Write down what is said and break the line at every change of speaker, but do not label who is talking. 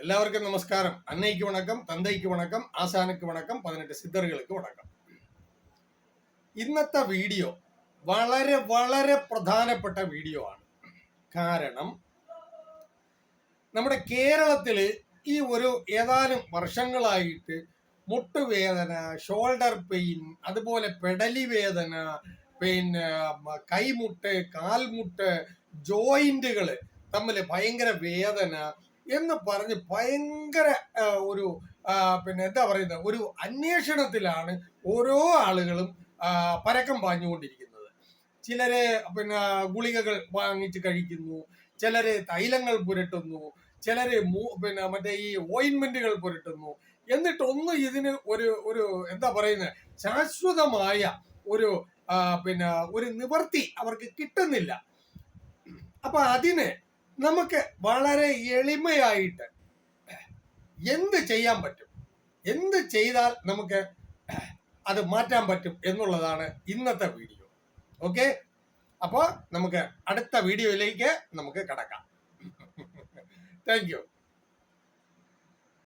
എല്ലാവർക്കും നമസ്കാരം. അന്നയ്ക്ക് വണക്കം തന്തയ്ക്ക് വണക്കം ആശാനക്ക് വണക്കം പതിനെട്ട് സിദ്ധറുകൾക്ക് വണക്കം. ഇന്നത്തെ വീഡിയോ വളരെ വളരെ പ്രധാനപ്പെട്ട വീഡിയോ ആണ്. കാരണം നമ്മുടെ കേരളത്തിൽ ഈ ഒരു ഏതാനും വർഷങ്ങളായിട്ട് മുട്ടുവേദന ഷോൾഡർ പെയിൻ അതുപോലെ പെടലി വേദന പിന്നെ കൈമുട്ട് കാൽമുട്ട് ജോയിന്റുകൾ തമ്മിൽ ഭയങ്കര വേദന എന്ന് പറഞ്ഞ് ഭയങ്കര ഒരു പിന്നെ എന്താ പറയുന്നത് ഒരു അന്വേഷണത്തിലാണ് ഓരോ ആളുകളും പരക്കം പാഞ്ഞുകൊണ്ടിരിക്കുന്നത്. ചിലര് പിന്നെ ഗുളികകൾ വാങ്ങിച്ച് കഴിക്കുന്നു ചിലര് തൈലങ്ങൾ പുരട്ടുന്നു ചിലര് പിന്നെ മറ്റേ ഈ ഓയിൻമെന്റുകൾ പുരട്ടുന്നു. എന്നിട്ടൊന്നും ഇതിന് ഒരു ഒരു എന്താ പറയുന്നത് ശാശ്വതമായ ഒരു പിന്നെ ഒരു നിവർത്തി അവർക്ക് കിട്ടുന്നില്ല. അപ്പൊ അതിന് നമുക്ക് വളരെ എളിമയായിട്ട് എന്ത് ചെയ്യാൻ പറ്റും? എന്ത് ചെയ്താൽ നമുക്ക് അത് മാറ്റാൻ പറ്റും എന്നുള്ളതാണ് ഇന്നത്തെ വീഡിയോ. ഓക്കെ? അപ്പോൾ നമുക്ക് അടുത്ത വീഡിയോയിലേക്ക് നമുക്ക് കടക്കാം. Thank you